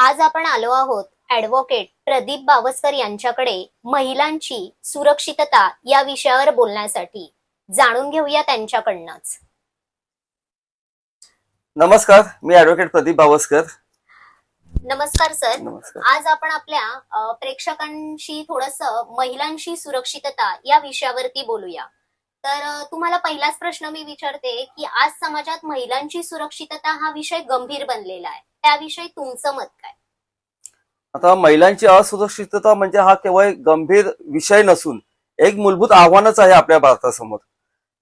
आज आपण आलो आहोत ऍडव्होकेट प्रदीप बावस्कर यांच्याकडे महिलांची सुरक्षितता या विषयावर बोलण्यासाठी. जाणून घेऊया त्यांच्याकडनंच. नमस्कार मी ऍडव्होकेट प्रदीप बावस्कर. नमस्कार सर. नमस्कार. आज आपण आपल्या अ, प्रेक्षकांशी थोडस महिलांशी सुरक्षितता या विषयावरती बोलूया. तर तुम्हाला पहिलाच प्रश्न मी विचारते की आज समाजात महिलांची सुरक्षितता हा विषय गंभीर बनलेला आहे. त्याविषयी तुमचं मत काय? आता महिलांची असुरक्षितता म्हणजे हा केवळ गंभीर विषय नसून एक मूलभूत आव्हानच आहे आपल्या भारतासमोर.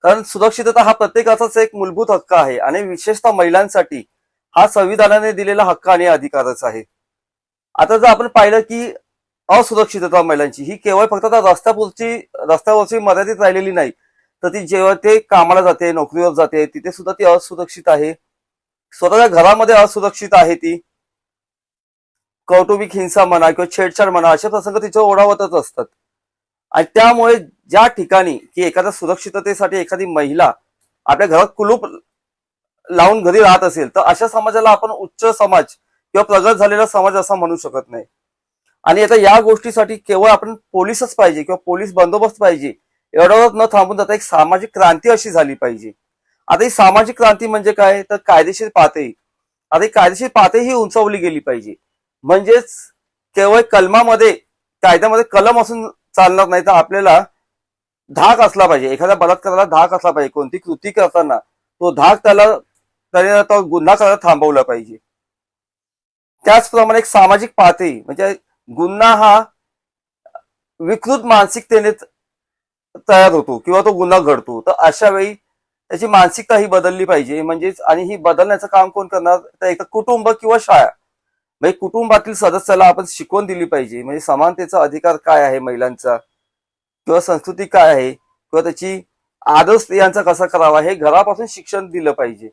कारण सुरक्षितता हा प्रत्येकाचाच एक मूलभूत हक्क आहे आणि विशेषतः महिलांसाठी हा संविधानाने दिलेला हक्क आणि अधिकारच आहे. आता जर आपण पाहिलं की असुरक्षितता महिलांची ही केवळ फक्त रस्त्यापुरची रस्त्यावरची मर्यादित राहिलेली नाही तर ती जेव्हा ते कामाला जाते नोकरीवर जाते तिथे सुद्धा ती असुरक्षित आहे. स्वतःच्या घरामध्ये असुरक्षित आहे ती. कौटुंबिक हिंसा म्हणा किंवा छेडछाड म्हणा असे प्रसंग तिच्यावर ओढावतच असतात. आणि त्यामुळे ज्या ठिकाणी की एखाद्या सुरक्षिततेसाठी एखादी महिला आपल्या घरात कुलूप लावून घरी राहत असेल तर अशा समाजाला आपण उच्च समाज किंवा प्रगत झालेला समाज असा म्हणू शकत नाही. आणि आता या गोष्टीसाठी केवळ आपण पोलीसच पाहिजे किंवा पोलीस बंदोबस्त पाहिजे एवढ्यावर न थांबून जाता एक सामाजिक क्रांती अशी झाली पाहिजे. आता ही सामाजिक क्रांती म्हणजे काय? तर कायदेशीर पातळी. आता ही कायदेशीर पातळी ही उंचावली गेली पाहिजे. म्हणजेच केवळ कलमामध्ये कायद्यामध्ये कलम असून चालणार नाही तर आपल्याला धाक असला पाहिजे. एखाद्या बलात्काराला धाक असला पाहिजे. कोणती कृती करताना तो धाक त्याला त्याने तो गुन्हा करायला थांबवला पाहिजे. त्याचप्रमाणे एक सामाजिक पातळी म्हणजे गुन्हा हा विकृत मानसिकतेने तयार होतो किंवा तो गुन्हा घडतो तर अशा वेळी त्याची मानसिकता ही बदलली पाहिजे. म्हणजेच आणि ही बदलण्याचं काम कोण करणार? तर एक कुटुंब किंवा शाळा. म्हणजे कुटुंबातील सदस्याला आपण शिकवण दिली पाहिजे. म्हणजे समानतेचा अधिकार काय आहे महिलांचा? किंवा संस्कृती काय आहे? किंवा त्याची आदर स्त्रियांचा कसा करावा? हे घरापासून शिक्षण दिलं पाहिजे.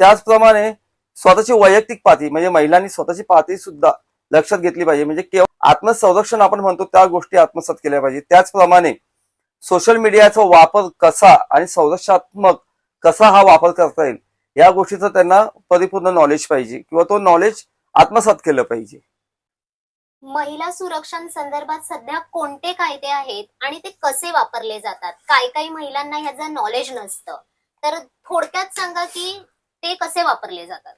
त्याचप्रमाणे स्वतःची वैयक्तिक पातळी म्हणजे महिलांनी स्वतःची पातळी सुद्धा लक्षात घेतली पाहिजे. म्हणजे केवळ आत्मसंरक्षण आपण म्हणतो त्या गोष्टी आत्मसात केल्या पाहिजे. त्याचप्रमाणे सोशल मीडियाचा वापर कसा आणि संरक्षणात्मक कसा हा वापर करता येईल या गोष्टीचं त्यांना परिपूर्ण नॉलेज पाहिजे किंवा तो नॉलेज आत्मसात केलं पाहिजे. महिला सुरक्षण संदर्भात सध्या कोणते कायदे आहेत आणि ते कसे वापरले जातात? काही काही महिलांना ह्याचं नॉलेज नसतं. तर थोडक्यात सांगा की ते कसे वापरले जातात?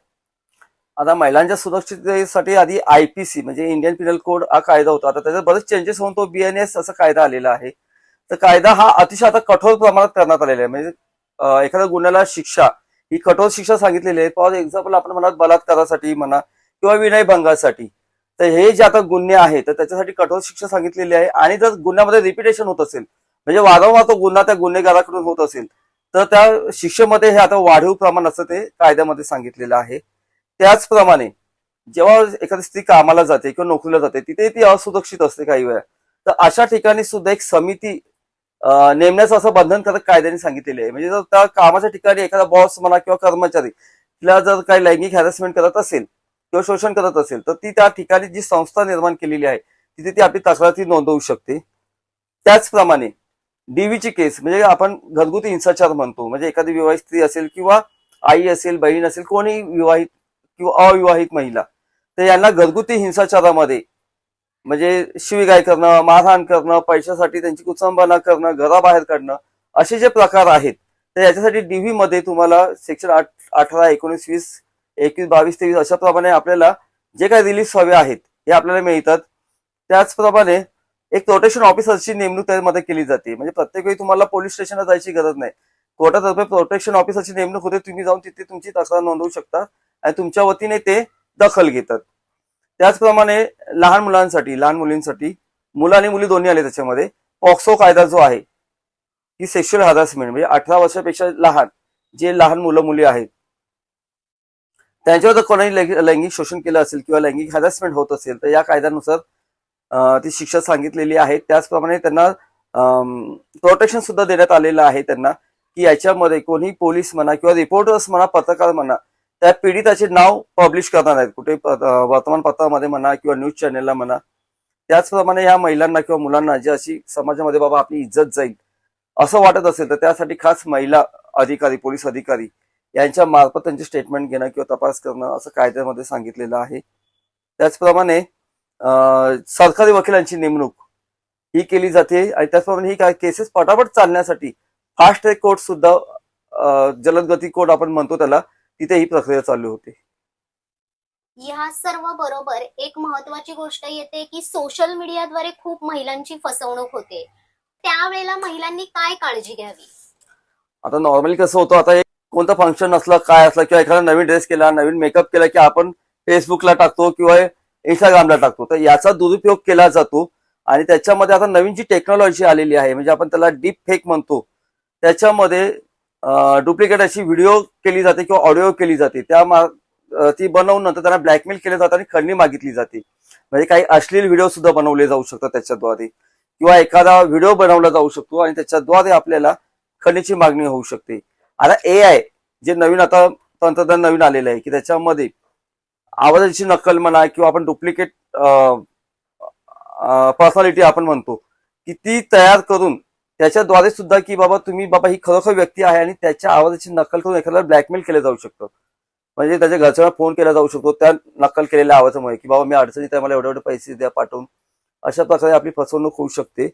आता महिलांच्या सुरक्षिततेसाठी आधी आयपीसी म्हणजे इंडियन पिनल कोड हा कायदा होता. आता त्याच्यात बरेच चेंजेस होऊन तो बीएनएस असा कायदा आलेला आहे. तर कायदा हा अतिशय आता कठोर प्रमाणात करण्यात आलेला आहे. म्हणजे एखाद्या गुन्ह्याला शिक्षा ही कठोर शिक्षा सांगितलेली आहे. फॉर एक्झाम्पल आपण म्हणत बलात्कारासाठी म्हणा किंवा विनयभंगासाठी. तर हे जे आता गुन्हे आहेत तर त्याच्यासाठी कठोर शिक्षा सांगितलेली आहे. आणि जर गुन्ह्यामध्ये रिपिटेशन होत असेल म्हणजे वारंवार तो गुन्हा त्या गुन्हेगाराकडून होत असेल तर त्या शिक्षेमध्ये हे आता वाढीव प्रमाण असं ते कायद्यामध्ये सांगितलेलं आहे. त्याचप्रमाणे जेव्हा एखादी स्त्री कामाला जाते किंवा नोकरीला जाते तिथे ती असुरक्षित असते काही वेळा. तर अशा ठिकाणी सुद्धा एक समिती नेमण्याचं असं बंधनकारक कायद्याने सांगितलेले आहे. म्हणजे जर त्या कामाच्या ठिकाणी एखादा बॉस म्हणा किंवा कर्मचारी तिला जर काही लैंगिक हॅरेसमेंट करत असेल किंवा शोषण करत असेल तर ती त्या ठिकाणी जी संस्था निर्माण केलेली आहे तिथे ती आपली तक्रार ती नोंदवू शकते. त्याचप्रमाणे डीव्हीची केस म्हणजे आपण घरगुती हिंसाचार म्हणतो. म्हणजे एखादी विवाहित स्त्री असेल किंवा आई असेल बहीण असेल कोणी विवाहित किंवा अविवाहित महिला तर यांना घरगुती हिंसाचारामध्ये म्हणजे शिवीगाय करणं मारहाण करणं पैशासाठी त्यांची कुचंबना करणं घराबाहेर काढणं असे जे प्रकार आहेत तर याच्यासाठी डीव्ही मध्ये तुम्हाला सेक्शन आठ अठरा एकोणीस वीस एकवीस बावीस तेवीस अशा प्रमाणे आपल्याला जे काही रिलीफ हवे आहेत हे आपल्याला मिळतात. त्याचप्रमाणे एक प्रोटेक्शन ऑफिसरची नेमणूक त्यामध्ये केली जाते. म्हणजे प्रत्येक वेळी तुम्हाला पोलीस स्टेशनला जायची गरज नाही. कोर्टातर्फे प्रोटेक्शन ऑफिसरची नेमणूक होते तुम्ही जाऊन तिथे तुमची तक्रार नोंदवू शकता आणि तुमच्या वतीने ते दखल घेतात. त्याचप्रमाणे लहान मुलांसाठी लहान मुलींसाठी मुलं आणि मुली दोन्ही आले त्याच्यामध्ये. पॉक्सो कायदा जो आहे ही सेक्शुअल हॅरासमेंट म्हणजे अठरा वर्षापेक्षा लहान जे लहान मुलं मुली आहेत त्यांच्यावर जर कोणाही लैंगिक शोषण केलं असेल किंवा लैंगिक हॅरासमेंट होत असेल तर या कायद्यानुसार ती शिक्षा सांगितलेली आहे. त्याचप्रमाणे त्यांना प्रोटेक्शन सुद्धा देण्यात आलेलं आहे त्यांना की याच्यामध्ये कोणी पोलीस म्हणा किंवा रिपोर्टर्स म्हणा पत्रकार म्हणा त्या पीडिताचे नाव पब्लिश करणार आहेत. कुठे वर्तमानपत्रामध्ये म्हणा किंवा न्यूज चॅनेलला म्हणा. त्याचप्रमाणे या महिलांना किंवा मुलांना जी अशी समाजामध्ये बाबा आपली इज्जत जाईल असं वाटत असेल तर त्यासाठी खास महिला अधिकारी पोलीस अधिकारी यांच्या मार्फत त्यांचे स्टेटमेंट घेणं किंवा तपास करणं असं कायद्यामध्ये सांगितलेलं आहे. त्याचप्रमाणे सरकारी वकिलांची नेमणूक ही केली जाते आणि त्याचप्रमाणे ही काय केसेस पटापट चालण्यासाठी फास्ट ट्रॅक कोर्ट सुद्धा जलदगती जलद गती कोर्ट आपण म्हणतो त्याला तिथे ही प्रक्रिया चालू होते. ह्या सर्व बरोबर एक महत्वाची गोष्ट येते की सोशल मीडियाद्वारे खूप महिलांची फसवणूक होते. त्यावेळेला महिलांनी काय काळजी घ्यावी? आता नॉर्मली कसं होतं आता एक कोणतं फंक्शन असलं काय असलं किंवा एखादा नवीन ड्रेस केला नवीन मेकअप केला की आपण फेसबुकला टाकतो किंवा इंस्टाग्रामला टाकतो. तर याचा दुरुपयोग केला जातो आणि त्याच्यामध्ये आता नवीन जी टेक्नॉलॉजी आलेली आहे म्हणजे आपण त्याला डीप फेक म्हणतो त्याच्यामध्ये डुप्लिकेट अशी व्हिडिओ केली जाते किंवा ऑडिओ केली जाते. त्या मा- ती बनवून नंतर त्यांना ब्लॅकमेल केलं जातं आणि खंडणी मागितली जाते. म्हणजे काही अश्लील व्हिडिओ सुद्धा बनवले जाऊ शकतात त्याच्याद्वारे. किंवा एखादा व्हिडिओ बनवला जाऊ शकतो आणि त्याच्याद्वारे आपल्याला खंडीची मागणी होऊ शकते. आता ए आय जे नवीन आता तंत्रज्ञान नवीन आलेलं आहे की त्याच्यामध्ये आवाजाची नक्कल म्हणा किंवा आपण डुप्लिकेट पर्सनॅलिटी आपण म्हणतो की ती तयार करून त्याच्याद्वारे सुद्धा की बाबा तुम्ही बाबा ही खरोखर व्यक्ती आहे आणि त्याच्या आवाजाची नक्कल करून एखाद्याला ब्लॅकमेल केलं जाऊ शकतं. म्हणजे त्याच्या घरच्यांना फोन केला जाऊ शकतो त्या नक्कल केलेल्या आवाजामुळे की बाबा मी अडचणीत आहे मला एवढे एवढे पैसे द्या पाठवून. अशा प्रकारे आपली फसवणूक होऊ शकते.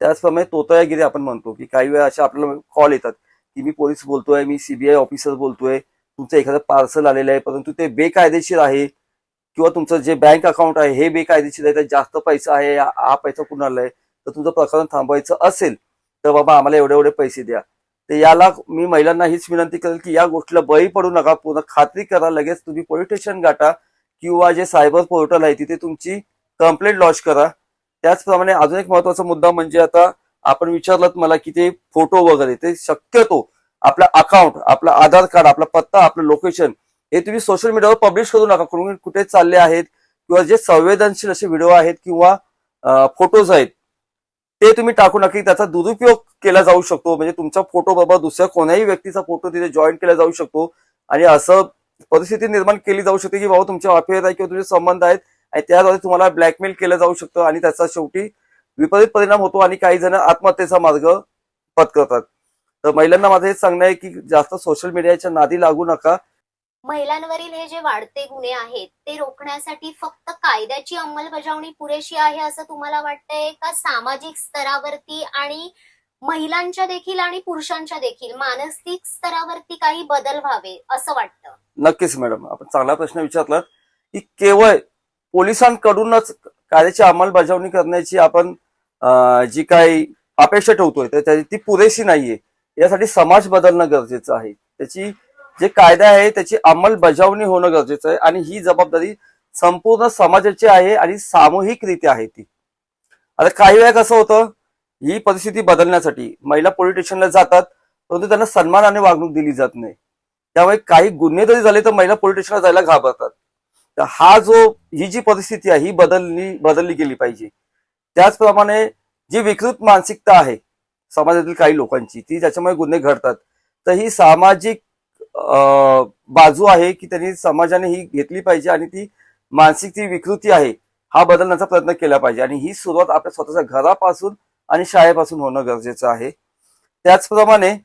त्याचप्रमाणे तोतयागिरी आपण म्हणतो की काही वेळा अशा आपल्याला कॉल येतात की मी पोलीस बोलतोय मी सीबीआय ऑफिसर बोलतोय तुमचं एखादं पार्सल आलेलं आहे परंतु ते बेकायदेशीर आहे किंवा तुमचं जे बँक अकाउंट आहे हे बेकायदेशीर आहे त्यात जास्त पैसा आहे हा हा पैसा कुणाला आहे तर तुमचं प्रकरण थांबवायचं असेल तर बाबा आम्हाला एवढे एवढे पैसे द्या. तर याला मी महिलांना हीच विनंती करेल की या गोष्टीला बळी पडू नका पूर्ण खात्री करा लगेच तुम्ही पोलीस स्टेशन गाठा किंवा जे सायबर पोर्टल आहे तिथे तुमची कंप्लेंट लॉन्च करा. त्याचप्रमाणे अजून एक महत्त्वाचा मुद्दा म्हणजे आता आपण विचारलात मला की ते फोटो वगैरे ते शक्यतो आपला अकाउंट आपला आधार कार्ड आपला पत्ता आपलं लोकेशन हे तुम्ही सोशल मीडियावर पब्लिश करू नका. कुठून कुठे चालले आहेत किंवा जे संवेदनशील असे व्हिडिओ आहेत किंवा फोटोज आहेत ते तुम्ही टाकू नका त्याचा दुरुपयोग केला जाऊ शकतो. म्हणजे तुमचा फोटो बाबा दुसऱ्या कोणाही व्यक्तीचा फोटो तिथे जॉईन केला जाऊ शकतो. आणि असं परिस्थिती निर्माण केली जाऊ शकते की बाबा तुमच्या अफेअर आहे किंवा तुमचे संबंध आहेत आणि त्याद्वारे तुम्हाला ब्लॅकमेल केलं जाऊ शकतं आणि त्याचा शेवटी विपरीत परिणाम होतो आणि काही जण आत्महत्येचा मार्ग पत्करतात. तर महिलांना माझं हेच सांगणं आहे की जास्त सोशल मीडियाच्या नादी लागू नका. महिलांवरील हे जे वाढते गुन्हे आहेत ते रोखण्यासाठी फक्त कायद्याची अंमलबजावणी पुरेशी आहे असं तुम्हाला वाटतंय का? सामाजिक स्तरावरती आणि महिलांच्या देखील आणि पुरुषांच्या देखील मानसिक स्तरावरती काही बदल व्हावे असं वाटतं? नक्कीच मॅडम. आपण चांगला प्रश्न विचारलात की केवळ पोलिसांकडूनच कायद्याची अंमलबजावणी करण्याची आपण जी काही अपेक्षा ठेवतोय तर त्याची ती पुरेशी नाहीये. यासाठी समाज बदलणं गरजेचं आहे. त्याची जे कायदा आहे त्याची अंमलबजावणी होणं गरजेचं आहे आणि ही जबाबदारी संपूर्ण समाजाची आहे आणि सामूहिकरित्या आहे ती. आता काही वेळा कसं होतं ही परिस्थिती बदलण्यासाठी महिला पोलीस स्टेशनला जातात परंतु त्यांना सन्मानाने वागणूक दिली जात नाही. त्यामुळे काही गुन्हे जरी झाले तर महिला पोलीस स्टेशनला जायला घाबरतात. तर हा जो ही जी परिस्थिती आहे ही बदलली बदलली गेली पाहिजे. त्याचप्रमाणे जी विकृत मानसिकता आहे समाजातील काही लोकांची ती ज्याच्यामुळे गुन्हे घडतात तर ही सामाजिक बाजू आहे की त्यांनी समाजाने ही घेतली पाहिजे आणि ती मानसिक ती विकृती आहे हा बदलण्याचा प्रयत्न केला पाहिजे. आणि ही सुरुवात आपल्या स्वतःच्या घरापासून आणि शाळेपासून होणं गरजेचं आहे. त्याचप्रमाणे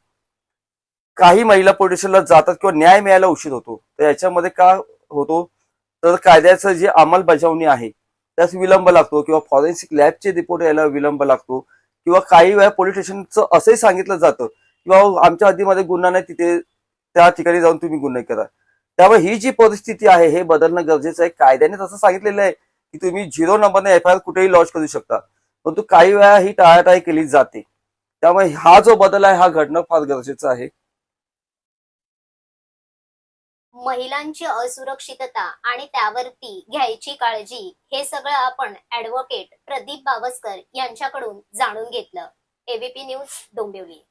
काही महिला पोलीस स्टेशनला जातात किंवा न्याय मिळायला उशीर होतो. तर याच्यामध्ये का होतो? तर कायद्याचं जे अंमलबजावणी आहे त्यास विलंब लागतो किंवा फॉरेन्सिक लॅबचे रिपोर्ट यायला विलंब लागतो किंवा काही वेळा पोलीस स्टेशनचं असंही सांगितलं जातं किंवा आमच्या हद्दीमध्ये गुन्हा नाही तिथे त्या ठिकाणी जाऊन तुम्ही गुन्हे करा. त्यामुळे ही जी परिस्थिती आहे हे बदलणं गरजेचं आहे. कायद्याने तसं सांगितलेलं आहे की तुम्ही झिरो नंबरने एफ आय आर कुठेही लॉन्च करू शकता. परंतु काही वेळा ही टाळाटाळी केली जाते. त्यामुळे हा जो बदल आहे हा घडणं फार गरजेचं आहे. महिलांची असुरक्षितता आणि त्यावरती घ्यायची काळजी हे सगळं आपण ऍडव्होकेट प्रदीप बावस्कर यांच्याकडून जाणून घेतलं. ABP news Dombivli.